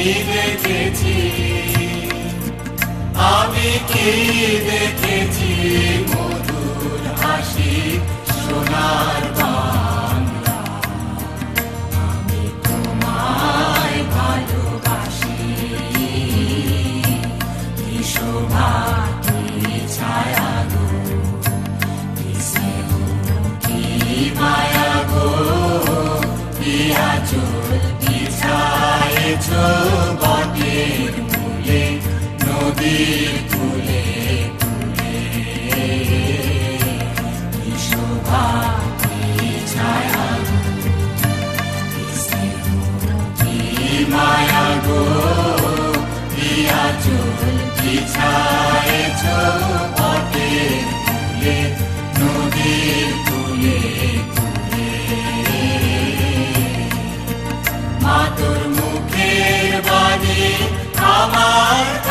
কি দেখেছি? আমি কি দেখেছি? আচল বিছায়েছ পটের ফুলে নদীর ফুলে ফুলে মা মুখের বাণী আমার